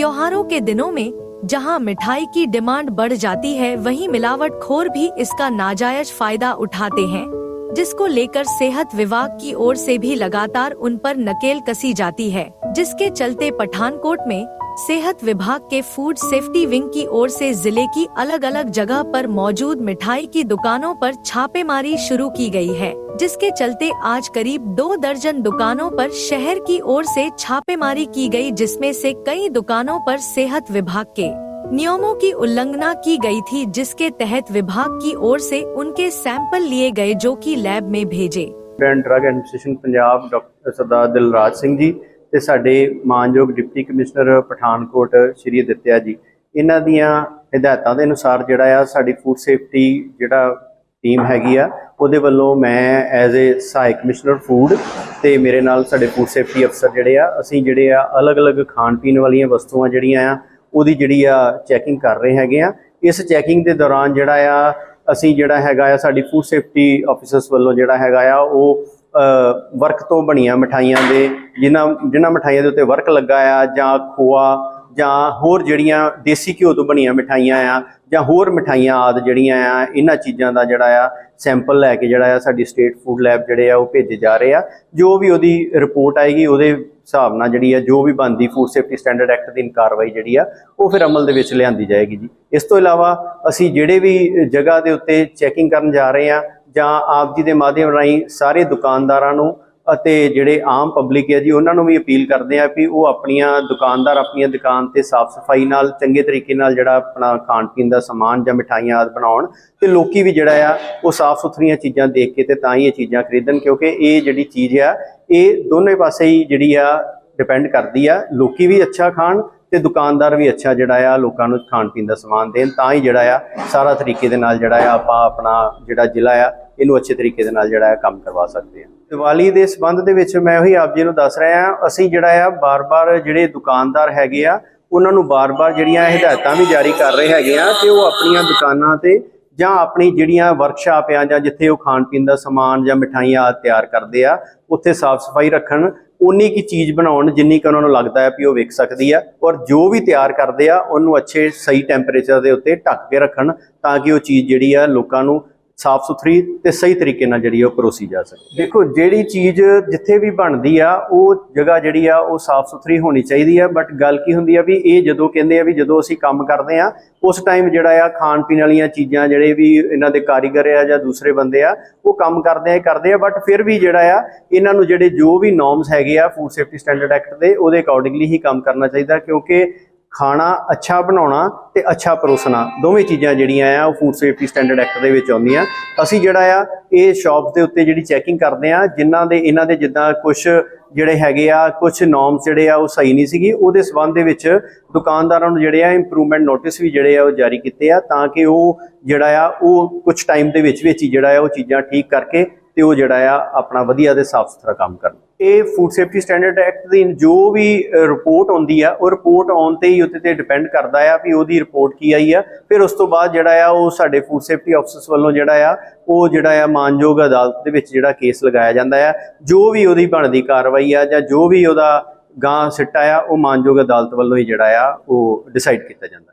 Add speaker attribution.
Speaker 1: त्योहारों के दिनों में, जहाँ मिठाई की डिमांड बढ़ जाती है, वहीं मिलावटखोर भी इसका नाजायज फ़ायदा उठाते हैं, जिसको लेकर सेहत विभाग की ओर से भी लगातार उन पर नकेल कसी जाती है, जिसके चलते पठानकोट में सेहत विभाग के फ़ूड सेफ्टी विंग की ओर से ज़िले की अलग अलग जगह पर मौजूद मिठाई की दुकानों पर छापेमारी शुरू की गई है, जिसके चलते आज करीब दो दर्जन दुकानों पर शहर की ओर से छापेमारी की गई, जिसमें से कई दुकानों पर सेहत विभाग के नियमों की उल्लंघना की गई थी, जिसके तहत विभाग की ओर से उनके सैंपल लिए गए जो कि लैब में भेजे।
Speaker 2: Drug administration Punjab doctor Sardar Dilraj Singh ji ਤੇ ਸਾਡੇ ਮਾਨਯੋਗ ਡਿਪਟੀ ਕਮਿਸ਼ਨਰ ਪਠਾਨਕੋਟ ਸ਼੍ਰੀ ਦਿੱਤਿਆ ਜੀ, ਇਹਨਾਂ ਦੀਆਂ ਹਦਾਇਤਾਂ ਦੇ ਅਨੁਸਾਰ ਜਿਹੜਾ ਆ ਸਾਡੀ ਫੂਡ ਸੇਫਟੀ ਜਿਹੜਾ ਟੀਮ ਹੈਗੀ ਆ, ਉਹਦੇ ਵੱਲੋਂ ਮੈਂ ਐਜ਼ ਅ ਸਹਾਇਕ ਕਮਿਸ਼ਨਰ ਫੂਡ ਤੇ ਮੇਰੇ ਨਾਲ ਸਾਡੇ ਫੂਡ ਸੇਫਟੀ ਅਫਸਰ ਜਿਹੜੇ ਆ, ਅਸੀਂ ਜਿਹੜੇ ਆ ਅਲੱਗ-ਅਲੱਗ ਖਾਣ ਪੀਣ ਵਾਲੀਆਂ ਵਸਤੂਆਂ ਜਿਹੜੀਆਂ ਆ, ਉਹਦੀ ਜਿਹੜੀ ਆ ਚੈਕਿੰਗ ਕਰ ਰਹੇ ਹੈਗੇ ਆ। ਇਸ ਚੈਕਿੰਗ ਦੇ ਦੌਰਾਨ ਜਿਹੜਾ ਆ, ਅਸੀਂ ਜਿਹੜਾ ਹੈਗਾ ਆ ਸਾਡੀ ਫੂਡ ਸੇਫਟੀ ਆਫੀਸਰਸ ਵੱਲੋਂ ਜਿਹੜਾ ਹੈਗਾ ਆ, ਉਹ ਵਰਕ ਤੋਂ ਬਣੀਆਂ ਮਠਾਈਆਂ ਦੇ, ਜਿਨ੍ਹਾਂ ਜਿਨ੍ਹਾਂ ਮਠਾਈਆਂ ਦੇ ਉੱਤੇ ਵਰਕ ਲੱਗਾ ਆ, ਜਾਂ ਖੋਆ, ਜਾਂ ਹੋਰ ਜਿਹੜੀਆਂ ਦੇਸੀ ਘਿਓ ਤੋਂ ਬਣੀਆਂ ਮਠਾਈਆਂ ਆ, ਜਾਂ ਹੋਰ ਮਠਾਈਆਂ ਆਦ ਜਿਹੜੀਆਂ ਆ, ਇਹਨਾਂ ਚੀਜ਼ਾਂ ਦਾ ਜਿਹੜਾ ਆ ਸੈਂਪਲ ਲੈ ਕੇ ਜਿਹੜਾ ਆ ਸਾਡੀ ਸਟੇਟ ਫੂਡ ਲੈਬ ਜਿਹੜੇ ਆ ਉਹ ਭੇਜੇ ਜਾ ਰਹੇ ਆ। ਜੋ ਵੀ ਉਹਦੀ ਰਿਪੋਰਟ ਆਏਗੀ, ਉਹਦੇ ਹਿਸਾਬ ਨਾਲ ਜਿਹੜੀ ਆ, ਜੋ ਵੀ ਬਣਦੀ ਫੂਡ ਸੇਫਟੀ ਸਟੈਂਡਰਡ ਐਕਟ ਦੀ ਕਾਰਵਾਈ ਜਿਹੜੀ ਆ, ਉਹ ਫਿਰ ਅਮਲ ਦੇ ਵਿੱਚ ਲਿਆਂਦੀ ਜਾਏਗੀ ਜੀ। ਇਸ ਤੋਂ ਇਲਾਵਾ ਅਸੀਂ ਜਿਹੜੇ ਵੀ ਜਗ੍ਹਾ ਦੇ ਉੱਤੇ ਚੈਕਿੰਗ ਕਰਨ ਜਾ ਰਹੇ ਆ ਜਾਂ ਆਪ ਜੀ ਦੇ ਮਾਧਿਅਮ ਰਾਹੀਂ ਸਾਰੇ ਦੁਕਾਨਦਾਰਾਂ ਨੂੰ ਅਤੇ ਜਿਹੜੇ ਆਮ ਪਬਲਿਕ ਹੈ ਜੀ, ਉਹਨਾਂ ਨੂੰ ਵੀ ਅਪੀਲ ਕਰਦੇ ਆ ਵੀ ਉਹ ਆਪਣੀਆਂ ਦੁਕਾਨਦਾਰ ਆਪਣੀਆਂ ਦੁਕਾਨ ਤੇ ਸਾਫ਼ ਸਫ਼ਾਈ ਨਾਲ, ਚੰਗੇ ਤਰੀਕੇ ਨਾਲ ਜਿਹੜਾ ਆਪਣਾ ਖਾਣ ਪੀਣ ਦਾ ਸਮਾਨ ਜਾਂ ਮਿਠਾਈਆਂ ਆਦਿ ਬਣਾਉਣ ਤੇ ਲੋਕੀ ਵੀ ਜਿਹੜਾ ਆ ਉਹ ਸਾਫ਼ ਸੁਥਰੀਆਂ ਚੀਜ਼ਾਂ ਦੇਖ ਕੇ ਤੇ ਤਾਂ ਹੀ ਇਹ ਚੀਜ਼ਾਂ ਖਰੀਦਣ ਕਿਉਂਕਿ ਇਹ ਜਿਹੜੀ ਚੀਜ਼ ਆ, ਇਹ ਦੋਨੇ ਪਾਸੇ ਹੀ ਜਿਹੜੀ ਆ ਡਿਪੈਂਡ ਕਰਦੀ ਆ। ਲੋਕੀ ਵੀ ਅੱਛਾ ਖਾਣ ਤੇ ਦੁਕਾਨਦਾਰ ਵੀ ਅੱਛਾ ਜਿਹੜਾ ਆ ਲੋਕਾਂ ਨੂੰ ਖਾਣ ਪੀਣ ਦਾ ਸਮਾਨ ਦੇਣ ਤਾਂ ਹੀ ਜਿਹੜਾ ਆ ਸਾਰਾ ਤਰੀਕੇ ਦੇ ਨਾਲ ਜਿਹੜਾ ਆ ਆਪਾਂ ਆਪਣਾ ਜਿਹੜਾ ਜ਼ਿਲ੍ਹਾ ਆ ਇਹਨੂੰ ਅੱਛੇ ਤਰੀਕੇ ਦੇ ਨਾਲ ਜਿਹੜਾ ਆ ਕੰਮ ਕਰਵਾ ਸਕਦੇ ਆ ਦੀਵਾਲੀ ਦੇ ਸੰਬੰਧ ਦੇ ਵਿੱਚ ਮੈਂ ਉਹੀ ਆਪ ਜੀ ਨੂੰ ਦੱਸ ਰਿਹਾ ਆ ਅਸੀਂ ਜਿਹੜਾ ਆ ਬਾਰ-ਬਾਰ ਜਿਹੜੇ ਦੁਕਾਨਦਾਰ ਹੈਗੇ ਆ, ਉਹਨਾਂ ਨੂੰ ਬਾਰ-ਬਾਰ ਜਿਹੜੀਆਂ ਹਦਾਇਤਾਂ ਵੀ ਜਾਰੀ ਕਰ ਰਹੇ ਹੈਗੇ ਆ ਕਿ ਉਹ ਆਪਣੀਆਂ ਦੁਕਾਨਾਂ ਤੇ ਜਾਂ ਆਪਣੀ ਜਿਹੜੀਆਂ ਵਰਕਸ਼ਾਪ ਆ ਜਾਂ ਜਿੱਥੇ ਉਹ ਖਾਣ ਪੀਣ ਦਾ ਸਮਾਨ ਜਾਂ ਮਠਾਈਆਂ ਆਦਿ ਤਿਆਰ ਕਰਦੇ ਆ, ਉੱਥੇ ਸਾਫ਼ ਸਫ਼ਾਈ ਰੱਖਣ ਉਨੀ ਕੀ ਚੀਜ਼ ਬਣਾਉਣ ਜਿੰਨੀ ਕਿ ਉਹਨਾਂ ਨੂੰ ਲੱਗਦਾ ਹੈ ਵੀ ਉਹ ਵਿਕ ਸਕਦੀ ਆ ਔਰ ਜੋ ਵੀ ਤਿਆਰ ਕਰਦੇ ਆ, ਉਹਨੂੰ ਅੱਛੇ ਸਹੀ ਟੈਂਪਰੇਚਰ ਦੇ ਉੱਤੇ ਢੱਕ ਕੇ ਰੱਖਣ ਤਾਂ ਕਿ ਉਹ ਚੀਜ਼ ਜਿਹੜੀ ਆ ਲੋਕਾਂ ਨੂੰ ਸਾਫ਼ ਸੁਥਰੀ ਤੇ ਸਹੀ ਤਰੀਕੇ ਨਾਲ ਜਿਹੜੀ ਆ ਉਹ ਪਰੋਸੀ ਜਾ ਸਕੇ ਦੇਖੋ, ਜਿਹੜੀ ਚੀਜ਼ ਜਿੱਥੇ ਵੀ ਬਣਦੀ ਆ, ਉਹ ਜਗ੍ਹਾ ਜਿਹੜੀ ਆ, ਉਹ ਸਾਫ਼ ਸੁਥਰੀ ਹੋਣੀ ਚਾਹੀਦੀ ਆ। ਬਟ ਗੱਲ ਕੀ ਹੁੰਦੀ ਆ ਵੀ ਇਹ ਜਦੋਂ ਕਹਿੰਦੇ ਆ ਵੀ ਜਦੋਂ ਅਸੀਂ ਕੰਮ ਕਰਦੇ ਆ, ਉਸ ਟਾਈਮ ਜਿਹੜਾ ਆ ਖਾਣ ਪੀਣ ਵਾਲੀਆਂ ਚੀਜ਼ਾਂ ਜਿਹੜੇ ਵੀ ਇਹਨਾਂ ਦੇ ਕਾਰੀਗਰ ਆ ਜਾਂ ਦੂਸਰੇ ਬੰਦੇ ਆ, ਉਹ ਕੰਮ ਕਰਦੇ ਆ ਕਰਦੇ ਆ। ਬਟ ਫਿਰ ਵੀ ਜਿਹੜਾ ਆ, ਇਹਨਾਂ ਨੂੰ ਜਿਹੜੇ ਜੋ ਵੀ ਨੋਰਮਸ ਹੈਗੇ ਆ ਫੂਡ ਸੇਫਟੀ ਸਟੈਂਡਰਡ ਐਕਟ ਦੇ, ਉਹਦੇ ਅਕੋਰਡਿੰਗਲੀ ਹੀ ਕੰਮ ਕਰਨਾ ਚਾਹੀਦਾ। ਕਿਉਂਕਿ ਖਾਣਾ ਅੱਛਾ ਬਣਾਉਣਾ ਤੇ ਅੱਛਾ ਪਰੋਸਣਾ। ਦੋਵੇਂ ਚੀਜ਼ਾਂ ਜਿਹੜੀਆਂ ਆ, ਉਹ ਫੂਡ ਸੇਫਟੀ ਸਟੈਂਡਰਡ ਐਕਟ ਦੇ ਵਿੱਚ ਆਉਂਦੀਆਂ। ਅਸੀਂ ਜਿਹੜਾ ਆ, ਇਹ ਸ਼ਾਪਸ ਦੇ ਉੱਤੇ ਜਿਹੜੀ ਚੈਕਿੰਗ ਕਰਦੇ ਆ, ਜਿਨ੍ਹਾਂ ਦੇ, ਇਹਨਾਂ ਦੇ ਜਿੱਦਾਂ ਕੁਝ ਜਿਹੜੇ ਹੈਗੇ ਆ ਕੁਝ ਨੋਰਮਸ ਜਿਹੜੇ ਆ, ਉਹ ਸਹੀ ਨਹੀਂ ਸੀਗੀ। ਉਹਦੇ ਸਬੰਧ ਦੇ ਵਿੱਚ ਦੁਕਾਨਦਾਰਾਂ ਨੂੰ ਜਿਹੜੇ ਆ ਇੰਪਰੂਵਮੈਂਟ ਨੋਟਿਸ ਵੀ ਜਿਹੜੇ ਆ, ਉਹ ਜਾਰੀ ਕੀਤੇ ਆ, ਤਾਂ ਕਿ ਉਹ ਜਿਹੜਾ ਆ, ਉਹ ਕੁਝ ਟਾਈਮ ਦੇ ਵਿੱਚ ਵਿੱਚ ਹੀ ਜਿਹੜਾ ਆ, ਉਹ ਚੀਜ਼ਾਂ ਠੀਕ ਕਰਕੇ ਤੇ ਉਹ ਜਿਹੜਾ ਆ ਆਪਣਾ ਵਧੀਆ ਤੇ ਸਾਫ਼ ਸੁਥਰਾ ਕੰਮ ਕਰਨ ਇਹ ਫੂਡ ਸੇਫਟੀ ਸਟੈਂਡਰਡ ਐਕਟ ਦੀ ਜੋ ਵੀ ਰਿਪੋਰਟ ਆਉਂਦੀ ਆ, ਉਹ ਰਿਪੋਰਟ ਆਉਣ ਤੇ ਹੀ ਉੱਤੇ ਤੇ ਡਿਪੈਂਡ ਕਰਦਾ ਆ ਵੀ ਉਹਦੀ ਰਿਪੋਰਟ ਕੀ ਆਈ ਆ। ਫਿਰ ਉਸ ਤੋਂ ਬਾਅਦ ਜਿਹੜਾ ਆ ਉਹ ਸਾਡੇ ਫੂਡ ਸੇਫਟੀ ਆਫਿਸਰਸ ਵੱਲੋਂ ਜਿਹੜਾ ਆ, ਉਹ ਜਿਹੜਾ ਆ ਮਾਨਯੋਗ ਅਦਾਲਤ ਦੇ ਵਿੱਚ ਜਿਹੜਾ ਕੇਸ ਲਗਾਇਆ ਜਾਂਦਾ ਆ। ਜੋ ਵੀ ਉਹਦੀ ਬਣਦੀ ਕਾਰਵਾਈ ਆ ਜਾਂ ਜੋ ਵੀ ਉਹਦਾ ਗਾਂ ਸਿੱਟਾ ਆ, ਉਹ ਮਾਨਯੋਗ ਅਦਾਲਤ ਵੱਲੋਂ ਹੀ ਜਿਹੜਾ ਆ, ਉਹ ਡਿਸਾਈਡ ਕੀਤਾ ਜਾਂਦਾ।